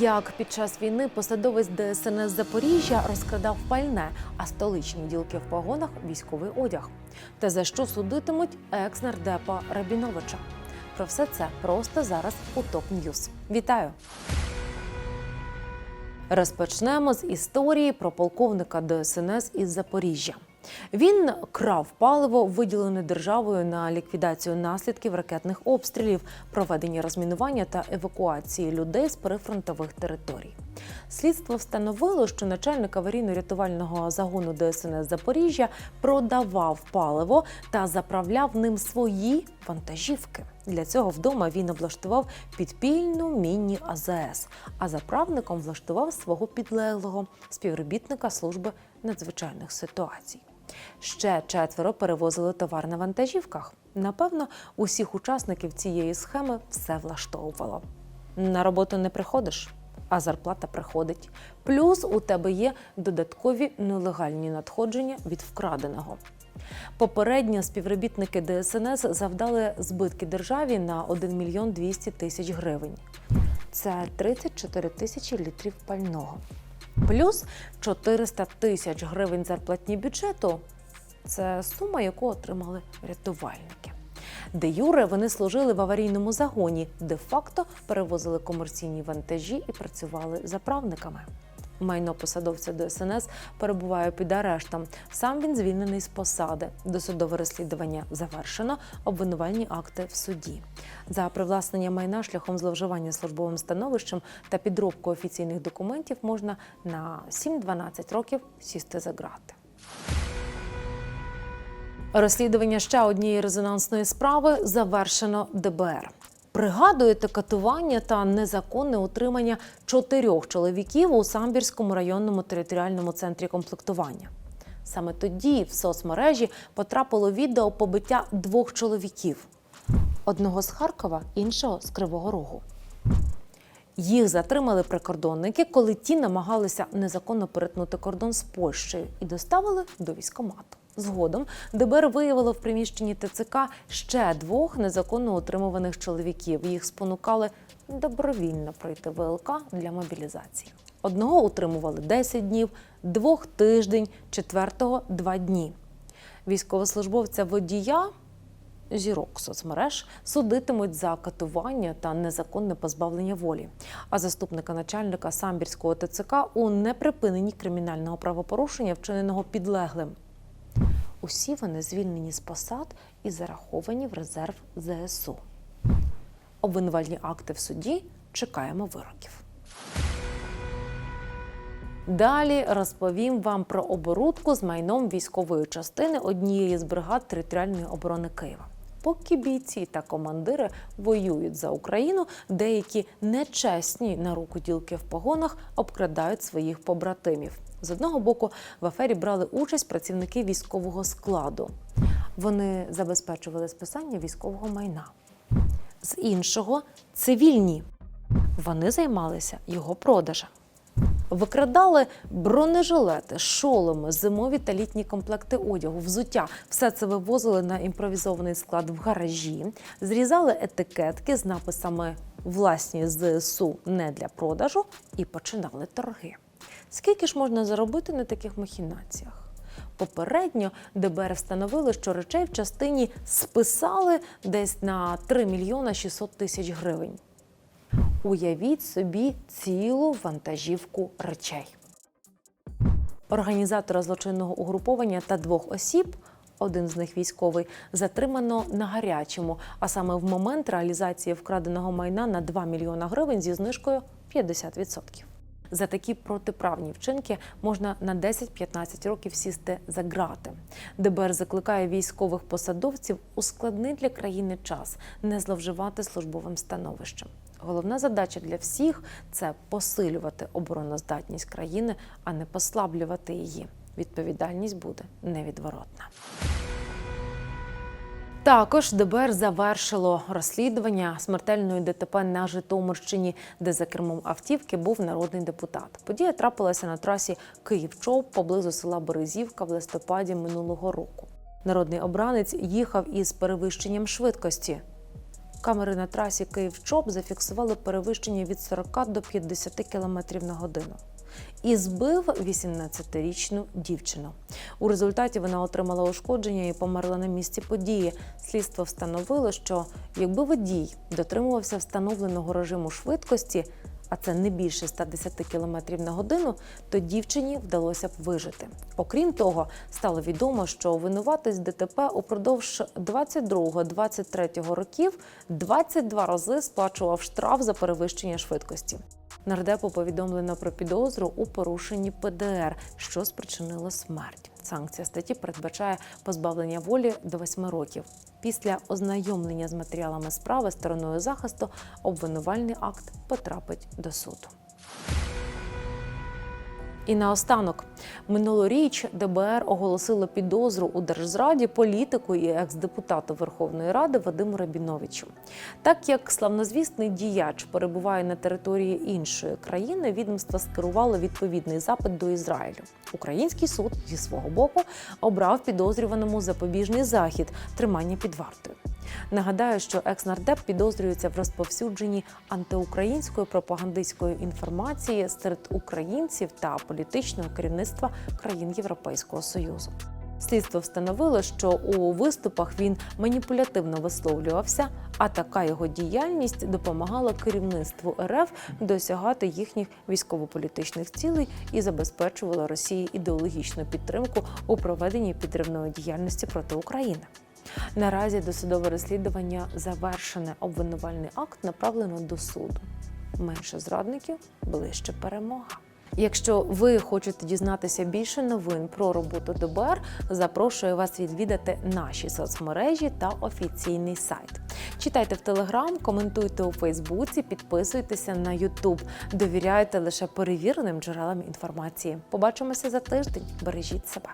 Як під час війни посадовець ДСНС Запоріжжя розкрадав пальне, а столичні ділки в погонах військовий одяг. Та за що судитимуть екс-нардепа Рабіновича? Про все це просто зараз у топ Ньюз. Вітаю! Розпочнемо з історії про полковника ДСНС із Запоріжжя. Він крав паливо, виділене державою на ліквідацію наслідків ракетних обстрілів, проведення розмінування та евакуації людей з прифронтових територій. Слідство встановило, що начальник аварійно-рятувального загону ДСНС Запоріжжя продавав паливо та заправляв ним свої вантажівки. Для цього вдома він облаштував підпільну міні-АЗС, а заправником влаштував свого підлеглого співробітника служби надзвичайних ситуацій. Ще четверо перевозили товар на вантажівках. Напевно, усіх учасників цієї схеми все влаштовувало. На роботу не приходиш, а зарплата приходить. Плюс у тебе є додаткові нелегальні надходження від вкраденого. Попередньо співробітники ДСНС завдали збитки державі на 1 мільйон 200 тисяч гривень. Це 34 тисячі літрів пального. Плюс 400 тисяч гривень зарплатні бюджету це сума, яку отримали рятувальники. Де Юре вони служили в аварійному загоні, де факто перевозили комерційні вантажі і працювали заправниками. Майно посадовця ДСНС перебуває під арештом. Сам він звільнений з посади. Досудове розслідування завершено. Обвинувальні акти в суді. За привласнення майна шляхом зловживання службовим становищем та підробку офіційних документів можна на 7-12 років сісти за ґрати. Розслідування ще однієї резонансної справи завершено ДБР. Пригадуєте катування та незаконне утримання чотирьох чоловіків у Самбірському районному територіальному центрі комплектування. Саме тоді в соцмережі потрапило відео побиття двох чоловіків: одного з Харкова, іншого з Кривого Рогу. Їх затримали прикордонники, коли ті намагалися незаконно перетнути кордон з Польщею і доставили до військомату. Згодом ДБР виявило в приміщенні ТЦК ще двох незаконно утримуваних чоловіків. Їх спонукали добровільно пройти ВЛК для мобілізації. Одного утримували 10 днів, двох тиждень, четвертого два дні. Військовослужбовця водія зірок соцмереж судитимуть за катування та незаконне позбавлення волі. А заступника начальника самбірського ТЦК у неприпиненні кримінального правопорушення, вчиненого підлеглим. Усі вони звільнені з посад і зараховані в резерв ЗСУ. Обвинувальні акти в суді чекаємо вироків. Далі розповім вам про оборудку з майном військової частини однієї з бригад територіальної оборони Києва. Поки бійці та командири воюють за Україну, деякі нечесні на руку ділки в погонах обкрадають своїх побратимів. З одного боку, в афері брали участь працівники військового складу. Вони забезпечували списання військового майна. З іншого цивільні. Вони займалися його продажем. Викрадали бронежилети, шоломи, зимові та літні комплекти одягу, взуття. Все це вивозили на імпровізований склад в гаражі, зрізали етикетки з написами власні ЗСУ не для продажу і починали торги. Скільки ж можна заробити на таких махінаціях? Попередньо ДБР встановили, що речей в частині списали десь на 3 мільйона 600 тисяч гривень. Уявіть собі цілу вантажівку речей. Організатора злочинного угруповання та двох осіб, один з них військовий, затримано на гарячому, а саме в момент реалізації вкраденого майна на 2 мільйона гривень зі знижкою 50%. За такі протиправні вчинки можна на 10-15 років сісти за ґрати. ДБР закликає військових посадовців у складний для країни час не зловживати службовим становищем. Головна задача для всіх це посилювати обороноздатність країни, а не послаблювати її. Відповідальність буде невідворотна. Також ДБР завершило розслідування смертельної ДТП на Житомирщині, де за кермом автівки був народний депутат. Подія трапилася на трасі Київ-Чоп поблизу села Березівка в листопаді минулого року. Народний обранець їхав із перевищенням швидкості. Камери на трасі Київ-Чоп зафіксували перевищення від 40 до 50 км на годину. І збив 18-річну дівчину. У результаті вона отримала ушкодження і померла на місці події. Слідство встановило, що якби водій дотримувався встановленого режиму швидкості, а це не більше 110 км на годину, то дівчині вдалося б вижити. Окрім того, стало відомо, що винуватець ДТП упродовж 22-23 років 22 рази сплачував штраф за перевищення швидкості. Нардепу повідомлено про підозру у порушенні ПДР, що спричинило смерть. Санкція статті передбачає позбавлення волі до 8 років. Після ознайомлення з матеріалами справи стороною захисту обвинувальний акт потрапить до суду. І наостанок минулоріч ДБР оголосило підозру у держзраді політику і екс-депутату Верховної Ради Вадиму Рабіновичу. Так як славнозвісний діяч перебуває на території іншої країни, відомство скерувало відповідний запит до Ізраїлю. Український суд зі свого боку обрав підозрюваному запобіжний захід тримання під вартою. Нагадаю, що екс-нардеп підозрюється в розповсюдженні антиукраїнської пропагандистської інформації серед українців та політичного керівництва країн Європейського Союзу. Слідство встановило, що у виступах він маніпулятивно висловлювався, а така його діяльність допомагала керівництву РФ досягати їхніх військово-політичних цілей і забезпечувала Росії ідеологічну підтримку у проведенні підривної діяльності проти України. Наразі досудове розслідування завершене. Обвинувальний акт направлено до суду. Менше зрадників, ближче перемога. Якщо ви хочете дізнатися більше новин про роботу ДБР, запрошую вас відвідати наші соцмережі та офіційний сайт. Читайте в Телеграм, коментуйте у Фейсбуці, підписуйтеся на Ютуб. Довіряйте лише перевіреним джерелам інформації. Побачимося за тиждень. Бережіть себе.